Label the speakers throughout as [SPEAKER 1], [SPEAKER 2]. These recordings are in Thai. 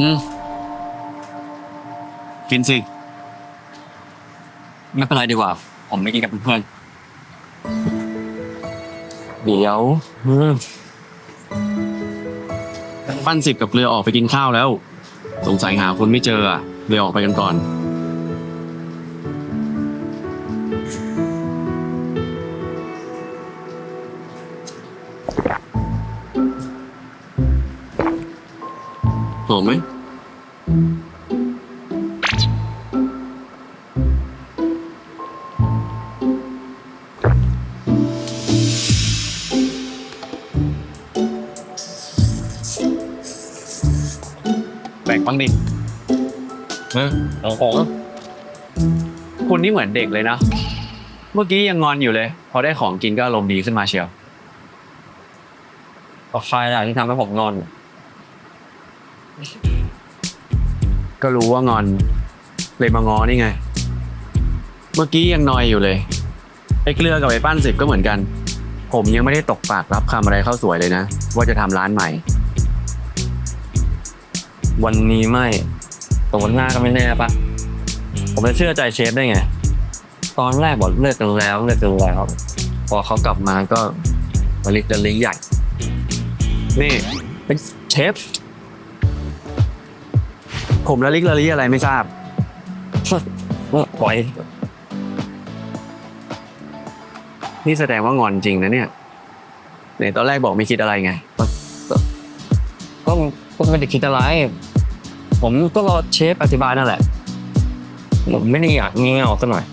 [SPEAKER 1] อืม
[SPEAKER 2] กินสิ
[SPEAKER 1] ไม่เป็นไรดีกว่า ผมไม่กินกับเพื่อนเดี๋ยวอืม
[SPEAKER 2] ปั้นสิบกับเรือออกไปกินข้าวแล้ว สงสัยหาคนไม่เจออะเลยออกไปกันก่อน หอมไหมแบ่งบ้างดิ
[SPEAKER 1] เออเอาของ
[SPEAKER 2] คุณนี่เหมือนเด็กเลยนะ เมื่อกี้ยังงอนอยู่เลย พอได้ของกินก็อารมณ์ดีขึ้นมาเชียว
[SPEAKER 1] ก็ใครแหละที่ทำให้ผมงอน
[SPEAKER 2] ก็รู้ว่างอน เลยมางอนี่ไง เมื่อกี้ยังนอยอยู่เลย ไอ้เกลือกับไอ้ปั้นสิบก็เหมือนกัน ผมยังไม่ได้ตกปากรับคำอะไรเข้าสวยเลยนะ ว่าจะทำร้านใหม่
[SPEAKER 1] วันนี้ไม่แต่วันหน้าก็ไม่แน่ปะ ผมจะเชื่อใจเชฟได้ไง ตอนแรกบอกเลิกกันแล้วเลิกกันแล้ว พอเขากลับมาก็มาลิกจะลิงใหญ่
[SPEAKER 2] นี่
[SPEAKER 1] เป็นเชฟ
[SPEAKER 2] ผมละลิกละลิอะไรไม่ทราบ
[SPEAKER 1] ปล่อย
[SPEAKER 2] นี่แสดงว่างอนจริงนะเนี่ยไหนตอนแรกบอกไม่คิดอะไรไง
[SPEAKER 1] ก็ก็ไม่ได้คิดอะไร ผมก็รอเชฟอธิบายนั่นแหละ ผมไม่ได้อยากงี่เง่าสักหน่อย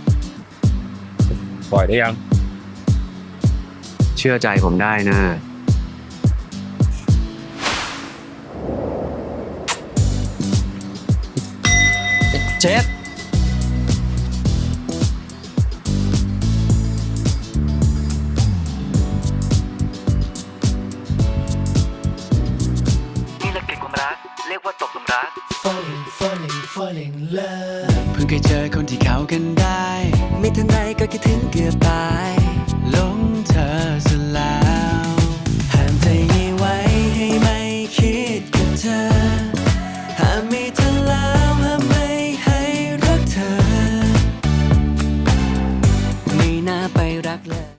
[SPEAKER 1] ปล่อยได้ยัง
[SPEAKER 2] เชื่อใจผมได้นะ
[SPEAKER 1] เชฟ
[SPEAKER 3] นี่แหละเก่งความรัก เรียกว่าตกหลุมรัก
[SPEAKER 4] falling falling falling love
[SPEAKER 5] เพิ่งเคยเจอคนที่เข้ากันได้
[SPEAKER 3] ไม่ทันไรก็คิดถึงเกือบตาย